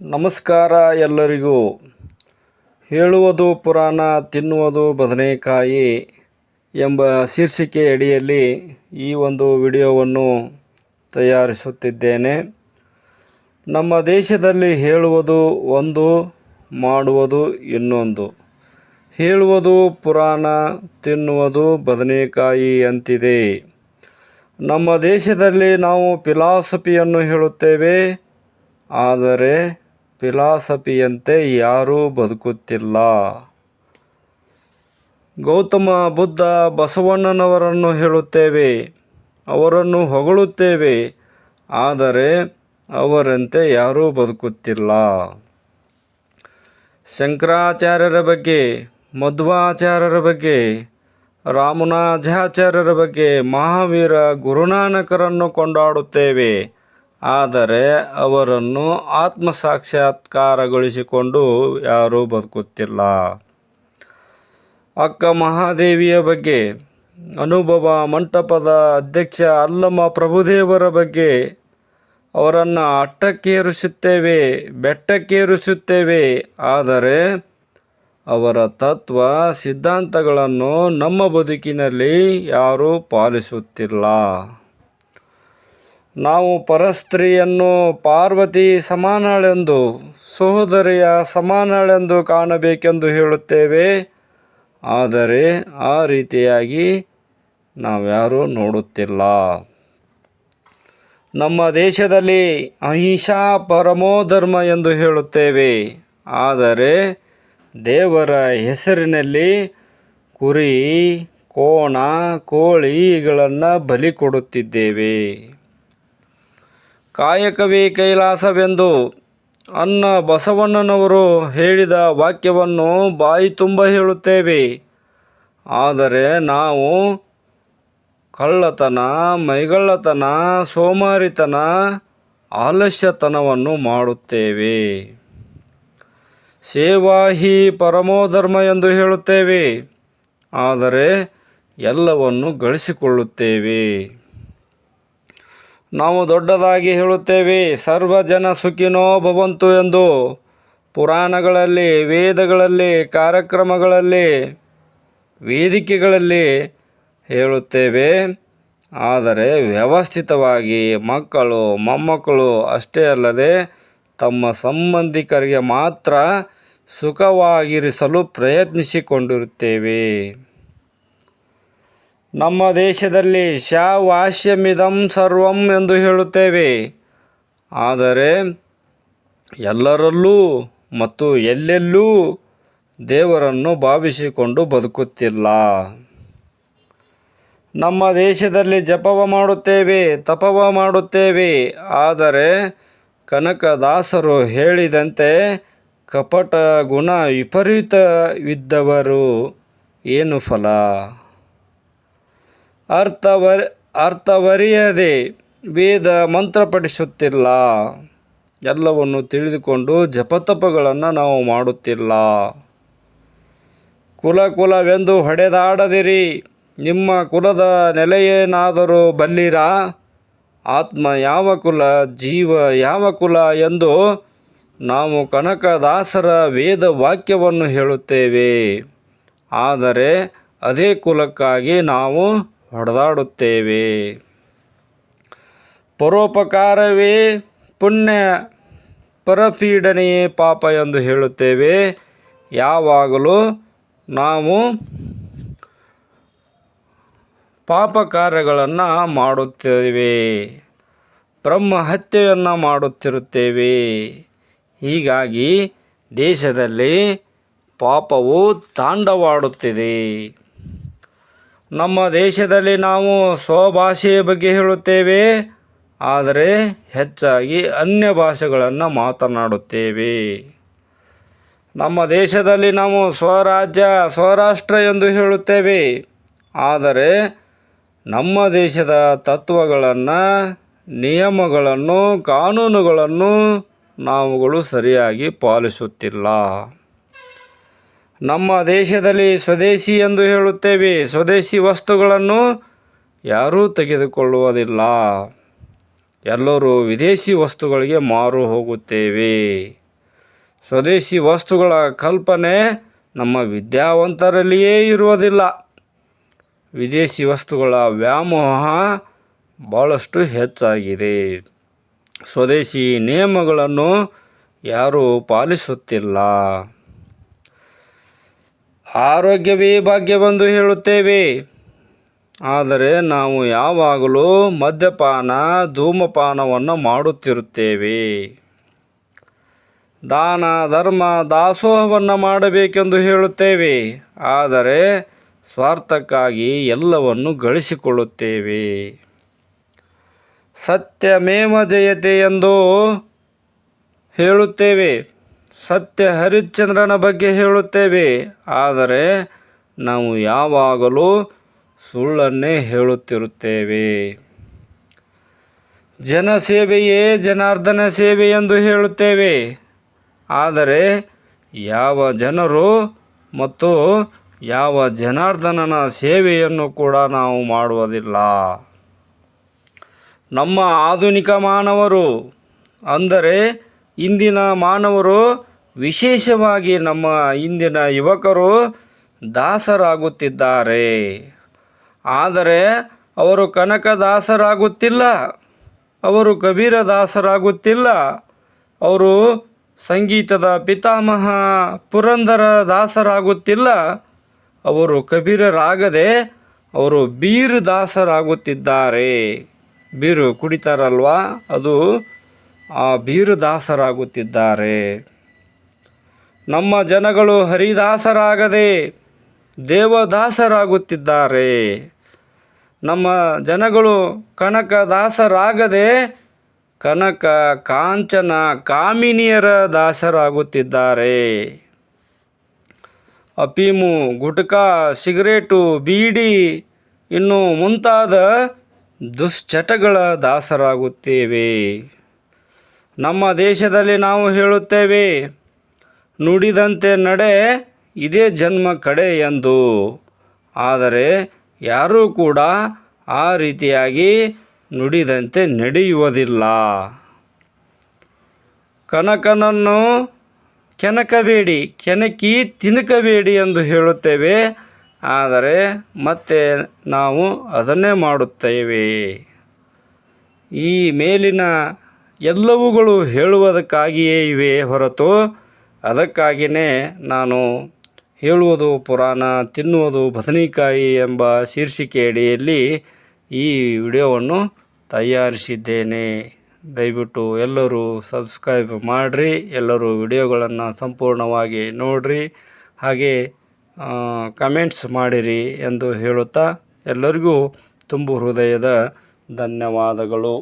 ನಮಸ್ಕಾರ ಎಲ್ಲರಿಗೂ. ಹೇಳುವುದು ಪುರಾಣ, ತಿನ್ನುವುದು ಬದನೆಕಾಯಿ ಎಂಬ ಶೀರ್ಷಿಕೆ ಅಡಿಯಲ್ಲಿ ಈ ಒಂದು ವಿಡಿಯೋವನ್ನು ತಯಾರಿಸುತ್ತಿದ್ದೇನೆ. ನಮ್ಮ ದೇಶದಲ್ಲಿ ಹೇಳುವುದು ಒಂದು, ಮಾಡುವುದು ಇನ್ನೊಂದು. ಹೇಳುವುದು ಪುರಾಣ, ತಿನ್ನುವುದು ಬದನೆಕಾಯಿ ಅಂತಿದೆ. ನಮ್ಮ ದೇಶದಲ್ಲಿ ನಾವು ಫಿಲಾಸಫಿಯನ್ನು ಹೇಳುತ್ತೇವೆ. ಆದರೆ ಫಿಲಾಸಫಿಯಂತೆ ಯಾರೂ ಬದುಕುತ್ತಿಲ್ಲ. ಗೌತಮ ಬುದ್ಧ ಬಸವಣ್ಣನವರನ್ನು ಹೇಳುತ್ತೇವೆ, ಅವರನ್ನು ಹೊಗಳುತ್ತೇವೆ, ಆದರೆ ಅವರಂತೆ ಯಾರೂ ಬದುಕುತ್ತಿಲ್ಲ. ಶಂಕರಾಚಾರ್ಯರ ಬಗ್ಗೆ, ಮಧ್ವಾಚಾರ್ಯರ ಬಗ್ಗೆ ರಾಮನಾಥಾಚಾರ್ಯರ ಬಗ್ಗೆ ಮಹಾವೀರ ಗುರುನಾನಕರನ್ನು ಕೊಂಡಾಡುತ್ತೇವೆ. ಆದರೆ ಅವರನ್ನು ಆತ್ಮಸಾಕ್ಷಾತ್ಕಾರಗೊಳಿಸಿಕೊಂಡು ಯಾರೂ ಬದುಕುತ್ತಿಲ್ಲ. ಅಕ್ಕ ಮಹಾದೇವಿಯ ಬಗ್ಗೆ, ಅನುಭವ ಮಂಟಪದ ಅಧ್ಯಕ್ಷ ಅಲ್ಲಮ್ಮ ಪ್ರಭುದೇವರ ಬಗ್ಗೆ ಅವರನ್ನು ಅಟ್ಟಕ್ಕೇರಿಸುತ್ತೇವೆ, ಬೆಟ್ಟಕ್ಕೇರಿಸುತ್ತೇವೆ, ಆದರೆ ಅವರ ತತ್ವ, ಸಿದ್ಧಾಂತಗಳನ್ನು ನಮ್ಮ ಬದುಕಿನಲ್ಲಿ ಯಾರೂ ಪಾಲಿಸುತ್ತಿಲ್ಲ. ನಾವು ಪರಸ್ತ್ರೀಯನ್ನು ಪಾರ್ವತಿ ಸಮಾನಳೆಂದು, ಸಹೋದರಿಯ ಸಮಾನಳೆಂದು ಕಾಣಬೇಕೆಂದು ಹೇಳುತ್ತೇವೆ. ಆದರೆ ಆ ರೀತಿಯಾಗಿ ನಾವ್ಯಾರೂ ನೋಡುತ್ತಿಲ್ಲ. ನಮ್ಮ ದೇಶದಲ್ಲಿ ಅಹಿಂಸಾ ಪರಮೋ ಧರ್ಮ ಎಂದು ಹೇಳುತ್ತೇವೆ. ಆದರೆ ದೇವರ ಹೆಸರಿನಲ್ಲಿ ಕುರಿ, ಕೋಣ ಕೋಳಿಗಳನ್ನು ಬಲಿ ಕೊಡುತ್ತಿದ್ದೇವೆ. ಕಾಯಕವೇ ಕೈಲಾಸವೆಂದು ಅನ್ನ ಬಸವಣ್ಣನವರು ಹೇಳಿದ ವಾಕ್ಯವನ್ನು ಬಾಯಿ ತುಂಬ ಹೇಳುತ್ತೇವೆ. ಆದರೆ ನಾವು ಕಳ್ಳತನ, ಮೈಗಳ್ಳತನ, ಸೋಮಾರಿತನ, ಆಲಸ್ಯತನವನ್ನು ಮಾಡುತ್ತೇವೆ. ಸೇವಾ ಹಿ ಪರಮೋಧರ್ಮ ಎಂದು ಹೇಳುತ್ತೇವೆ. ಆದರೆ ಎಲ್ಲವನ್ನು ಗಳಿಸಿಕೊಳ್ಳುತ್ತೇವೆ. ನಾವು ದೊಡ್ಡದಾಗಿ ಹೇಳುತ್ತೇವೆ ಸರ್ವ ಜನ ಸುಖಿನೋ ಭವಂತು ಎಂದು. ಪುರಾಣಗಳಲ್ಲಿ, ವೇದಗಳಲ್ಲಿ, ಕಾರ್ಯಕ್ರಮಗಳಲ್ಲಿ, ವೇದಿಕೆಗಳಲ್ಲಿ ಹೇಳುತ್ತೇವೆ. ಆದರೆ ವ್ಯವಸ್ಥಿತವಾಗಿ ಮಕ್ಕಳು, ಮೊಮ್ಮಕ್ಕಳು ಅಷ್ಟೇ ಅಲ್ಲದೆ ತಮ್ಮ ಸಂಬಂಧಿಕರಿಗೆ ಮಾತ್ರ ಸುಖವಾಗಿರಿಸಲು ಪ್ರಯತ್ನಿಸಿಕೊಂಡಿರುತ್ತೇವೆ. ನಮ್ಮ ದೇಶದಲ್ಲಿ ಶಾವಾಸ್ಯಮಿದಂ ಸರ್ವಂ ಎಂದು ಹೇಳುತ್ತೇವೆ. ಆದರೆ ಎಲ್ಲರಲ್ಲೂ ಮತ್ತು ಎಲ್ಲೆಲ್ಲೂ ದೇವರನ್ನು ಭಾವಿಸಿಕೊಂಡು ಬದುಕುತ್ತಿಲ್ಲ. ನಮ್ಮ ದೇಶದಲ್ಲಿ ಜಪವ ಮಾಡುತ್ತೇವೆ, ತಪವ ಮಾಡುತ್ತೇವೆ. ಆದರೆ ಕನಕದಾಸರು ಹೇಳಿದಂತೆ ಕಪಟ ಗುಣ ವಿಪರೀತವಿದ್ದವರು. ಏನು ಫಲ? ಅರ್ಥವರ್, ಅರ್ಥವರಿಯದೆ ವೇದ ಮಂತ್ರ ಪಠಿಸುತ್ತಿಲ್ಲ ಎಲ್ಲವನ್ನು ತಿಳಿದುಕೊಂಡು ಜಪತಪಗಳನ್ನು ನಾವು ಮಾಡುತ್ತಿಲ್ಲ. ಕುಲ ಕುಲವೆಂದು ಹೊಡೆದಾಡದಿರಿ. ನಿಮ್ಮ ಕುಲದ ನೆಲೆಯೇನಾದರೂ ಬಲ್ಲಿರಾ? ಆತ್ಮ ಯಾವ ಕುಲ, ಜೀವ ಯಾವ ಕುಲ ಎಂದು ನಾವು ಕನಕದಾಸರ ವೇದ ವಾಕ್ಯವನ್ನು ಹೇಳುತ್ತೇವೆ. ಆದರೆ ಅದೇ ಕುಲಕ್ಕಾಗಿ ನಾವು ಹೊಡೆದಾಡುತ್ತೇವೆ. ಪರೋಪಕಾರವೇ ಪುಣ್ಯ ಪರಪೀಡನೆಯೇ ಪಾಪ ಎಂದು ಹೇಳುತ್ತೇವೆ. ಯಾವಾಗಲೂ ನಾವು ಪಾಪ ಕಾರ್ಯಗಳನ್ನು ಮಾಡುತ್ತೇವೆ. ಬ್ರಹ್ಮ ಹತ್ಯೆಯನ್ನು ಮಾಡುತ್ತಿರುತ್ತೇವೆ. ಹೀಗಾಗಿ ದೇಶದಲ್ಲಿ ಪಾಪವು ತಾಂಡವಾಡುತ್ತಿದೆ. ನಮ್ಮ ದೇಶದಲ್ಲಿ ನಾವು ಸ್ವಭಾಷೆಯ ಬಗ್ಗೆ ಹೇಳುತ್ತೇವೆ, ಆದರೆ ಹೆಚ್ಚಾಗಿ ಅನ್ಯ ಭಾಷೆಗಳನ್ನು ಮಾತನಾಡುತ್ತೇವೆ. ನಮ್ಮ ದೇಶದಲ್ಲಿ ನಾವು ಸ್ವರಾಜ್ಯ, ಸ್ವರಾಷ್ಟ್ರ ಎಂದು ಹೇಳುತ್ತೇವೆ, ಆದರೆ ನಮ್ಮ ದೇಶದ ತತ್ವಗಳನ್ನು, ನಿಯಮಗಳನ್ನು, ಕಾನೂನುಗಳನ್ನು ನಾವುಗಳು ಸರಿಯಾಗಿ ಪಾಲಿಸುತ್ತಿಲ್ಲ. ನಮ್ಮ ದೇಶದಲ್ಲಿ ಸ್ವದೇಶಿ ಎಂದು ಹೇಳುತ್ತೇವೆ. ಸ್ವದೇಶಿ ವಸ್ತುಗಳನ್ನು ಯಾರೂ ತೆಗೆದುಕೊಳ್ಳುವುದಿಲ್ಲ. ಎಲ್ಲರೂ ವಿದೇಶಿ ವಸ್ತುಗಳಿಗೆ ಮಾರು ಹೋಗುತ್ತೇವೆ. ಸ್ವದೇಶಿ ವಸ್ತುಗಳ ಕಲ್ಪನೆ ನಮ್ಮ ವಿದ್ಯಾವಂತರಲ್ಲಿಯೇ ಇರುವುದಿಲ್ಲ. ವಿದೇಶಿ ವಸ್ತುಗಳ ವ್ಯಾಮೋಹ ಭಾಳಷ್ಟು ಹೆಚ್ಚಾಗಿದೆ. ಸ್ವದೇಶಿ ನಿಯಮಗಳನ್ನು ಯಾರೂ ಪಾಲಿಸುತ್ತಿಲ್ಲ. ಆರೋಗ್ಯವೇ ಭಾಗ್ಯವೆಂದು ಹೇಳುತ್ತೇವೆ. ಆದರೆ ನಾವು ಯಾವಾಗಲೂ ಮದ್ಯಪಾನ, ಧೂಮಪಾನವನ್ನು ಮಾಡುತ್ತಿರುತ್ತೇವೆ. ದಾನ, ಧರ್ಮ, ದಾಸೋಹವನ್ನು ಮಾಡಬೇಕೆಂದು ಹೇಳುತ್ತೇವೆ. ಆದರೆ ಸ್ವಾರ್ಥಕ್ಕಾಗಿ ಎಲ್ಲವನ್ನು ಗಳಿಸಿಕೊಳ್ಳುತ್ತೇವೆ. ಸತ್ಯಮೇವ ಜಯತೆ ಎಂದು ಹೇಳುತ್ತೇವೆ. ಸತ್ಯ ಹರಿಶ್ಚಂದ್ರನ ಬಗ್ಗೆ ಹೇಳುತ್ತೇವೆ. ಆದರೆ ನಾವು ಯಾವಾಗಲೂ ಸುಳ್ಳನ್ನೇ ಹೇಳುತ್ತಿರುತ್ತೇವೆ. ಜನಸೇವೆಯೇ ಜನಾರ್ದನ ಸೇವೆ ಎಂದು ಹೇಳುತ್ತೇವೆ. ಆದರೆ ಯಾವ ಜನರು ಮತ್ತು ಯಾವ ಜನಾರ್ದನನ ಸೇವೆಯನ್ನು ಕೂಡ ನಾವು ಮಾಡುವುದಿಲ್ಲ. ನಮ್ಮ ಆಧುನಿಕ ಮಾನವರು ಅಂದರೆ ಇಂದಿನ ಮಾನವರು ವಿಶೇಷವಾಗಿ ನಮ್ಮ ಇಂದಿನ ಯುವಕರು ದಾಸರಾಗುತ್ತಿದ್ದಾರೆ. ಆದರೆ ಅವರು ಕನಕದಾಸರಾಗುತ್ತಿಲ್ಲ, ಅವರು ಕಬೀರ ದಾಸರಾಗುತ್ತಿಲ್ಲ ಅವರು ಸಂಗೀತದ ಪಿತಾಮಹ ಪುರಂದರ ದಾಸರಾಗುತ್ತಿಲ್ಲ, ಅವರು ಕಬೀರರಾಗದೆ ಅವರು ಬೀರು ದಾಸರಾಗುತ್ತಿದ್ದಾರೆ. ಬೀರು ಕುಡಿತಾರಲ್ವಾ? ಅದು ಆ ಬೀರು ದಾಸರಾಗುತ್ತಿದ್ದಾರೆ. ನಮ್ಮ ಜನಗಳು ಹರಿದಾಸರಾಗದೆ ದೇವದಾಸರಾಗುತ್ತಿದ್ದಾರೆ. ನಮ್ಮ ಜನಗಳು ಕನಕದಾಸರಾಗದೆ ಕನಕ ಕಾಂಚನ ಕಾಮಿನಿಯರ ದಾಸರಾಗುತ್ತಿದ್ದಾರೆ. ಅಪೀಮು ಗುಟ್ಕಾ ಸಿಗರೇಟು ಬೀಡಿ ಇನ್ನು ಮುಂತಾದ ದುಶ್ಚಟಗಳ ದಾಸರಾಗುತ್ತೇವೆ. ನಮ್ಮ ದೇಶದಲ್ಲಿ ನಾವು ಹೇಳುತ್ತೇವೆ ನುಡಿದಂತೆ ನಡೆ, ಇದೇ ಜನ್ಮ ಕಡೆ ಎಂದು. ಆದರೆ ಯಾರೂ ಕೂಡ ಆ ರೀತಿಯಾಗಿ ನುಡಿದಂತೆ ನಡೆಯುವುದಿಲ್ಲ. ಕನಕನನ್ನು ಕೆನಕಬೇಡಿ ಕೆನಕಿ ತಿನಕಬೇಡಿ ಎಂದು ಹೇಳುತ್ತೇವೆ. ಆದರೆ ಮತ್ತೆ ನಾವು ಅದನ್ನೇ ಮಾಡುತ್ತೇವೆ. ಈ ಮೇಲಿನ ಎಲ್ಲವುಗಳು ಹೇಳುವುದಕ್ಕಾಗಿಯೇ ಇವೆ ಹೊರತು ಅದಕ್ಕಾಗಿಯೇ ನಾನು ಹೇಳುವುದು ಪುರಾಣ, ತಿನ್ನುವುದು ಬದನೆಕಾಯಿ ಎಂಬ ಶೀರ್ಷಿಕೆಯಡಿಯಲ್ಲಿ ಈ ವಿಡಿಯೋವನ್ನು ತಯಾರಿಸಿದ್ದೇನೆ. ದಯವಿಟ್ಟು ಎಲ್ಲರೂ ಸಬ್ಸ್ಕ್ರೈಬ್ ಮಾಡಿರಿ, ಎಲ್ಲರೂ ವಿಡಿಯೋಗಳನ್ನು ಸಂಪೂರ್ಣವಾಗಿ ನೋಡಿರಿ, ಹಾಗೆ ಕಮೆಂಟ್ಸ್ ಮಾಡಿರಿ ಎಂದು ಹೇಳುತ್ತಾ ಎಲ್ಲರಿಗೂ ತುಂಬು ಹೃದಯದ ಧನ್ಯವಾದಗಳು.